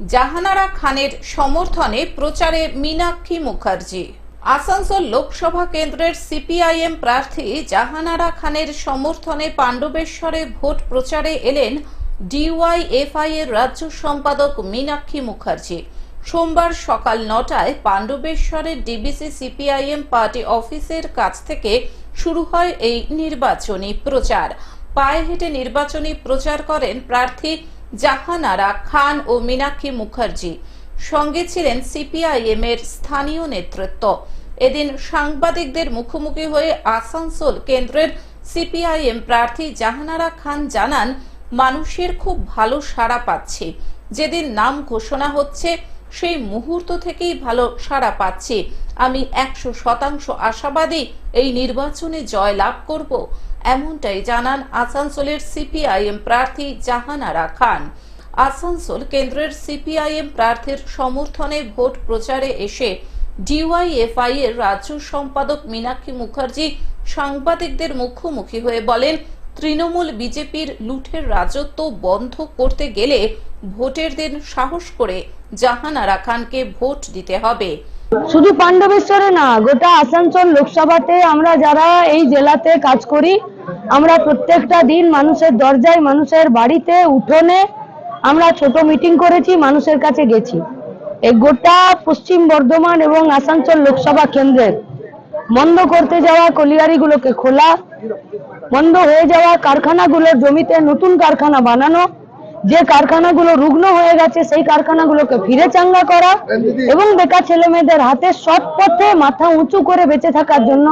জাহানারা খানের সমর্থনে প্রচারে মীনাক্ষী মুখার্জি। আসানসোল লোকসভা কেন্দ্রের সিপিআইএম প্রার্থী জাহানারা খানের সমর্থনে পাণ্ডবেশ্বরে ভোট প্রচারে এলেন ডিওয়াইএফআই এর রাজ্য সম্পাদক মীনাক্ষী মুখার্জি। সোমবার সকাল নটায় পাণ্ডবেশ্বরের ডিবিসি সিপিআইএম পার্টি অফিসের কাছ থেকে শুরু হয় এই নির্বাচনী প্রচার। পায়ে হেঁটে নির্বাচনী প্রচার করেন প্রার্থী জাহানারা খান ও মীনাক্ষী মুখার্জি। সঙ্গে ছিলেন সিপিআইএম এর স্থানীয় নেতৃত্ব। এদিন সাংবাদিকদের মুখোমুখি হয়ে আসানসোল কেন্দ্রের সিপিআইএম প্রার্থী জাহানারা খান জানান, মানুষের খুব ভালো সাড়া পাচ্ছে। যেদিন নাম ঘোষণা হচ্ছে, সেই মুহূর্ত থেকেই ভালো সাড়া পাচ্ছি। আমি একশো শতাংশ আশাবাদী এই নির্বাচনে জয় লাভ করব। এমনটাই জানান আসানসোলের সিপিআইএম প্রার্থী জাহানারা খান। আসানসোল কেন্দ্রের সিপিআইএম প্রার্থীর সমর্থনে ভোট প্রচারে এসে ডিওয়াইএফআই এর রাজ্য সম্পাদক মীনাক্ষী মুখার্জি সাংবাদিকদের মুখোমুখি হয়ে বলেন, তৃণমূল বিজেপির লুঠের রাজত্ব বন্ধ করতে গেলে ভোটের দিন সাহস করে জাহানারা খানকে ভোট দিতে হবে। শুধু পাণ্ডবেশ্বরে না, গোটা আসানসোল লোকসভাতে আমরা যারা এই জেলাতে কাজ করি, আমরা প্রত্যেকটা দিন মানুষের দরজায়, মানুষের বাড়িতে, উঠোনে আমরা ছোট মিটিং করেছি, মানুষের কাছে গেছি। এই গোটা পশ্চিম বর্ধমান এবং আসানসোল লোকসভা কেন্দ্রের বন্ধ করতে যাওয়া কলিয়ারিগুলোকে খোলা বন্ধ হয়ে যাওয়া কারখানাগুলোর জমিতে নতুন কারখানা বানানো যে কারখানাগুলো রুগ্ন হয়ে গেছে সেই কারখানাগুলোকে ফিরে চাঙ্গা করা এবং বেকার ছেলে মেয়েদের হাতে সৎ পথে মাথা উঁচু করে বেঁচে থাকার জন্য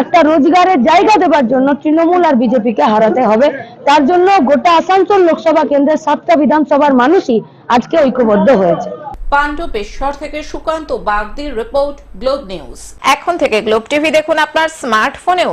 একটা রোজগারের জায়গা দেবার জন্য তৃণমূল আর বিজেপিকে হারাতে হবে। তার জন্য গোটা আসানসোল লোকসভা কেন্দ্রের সাতটা বিধানসভার মানুষই আজকে ঐক্যবদ্ধ হয়েছে। পাণ্ডবেশ্বর থেকে সুকান্ত বাগদির রিপোর্ট গ্লোব নিউজ। এখন থেকে গ্লোব টিভি দেখুন আপনার স্মার্টফোনেও।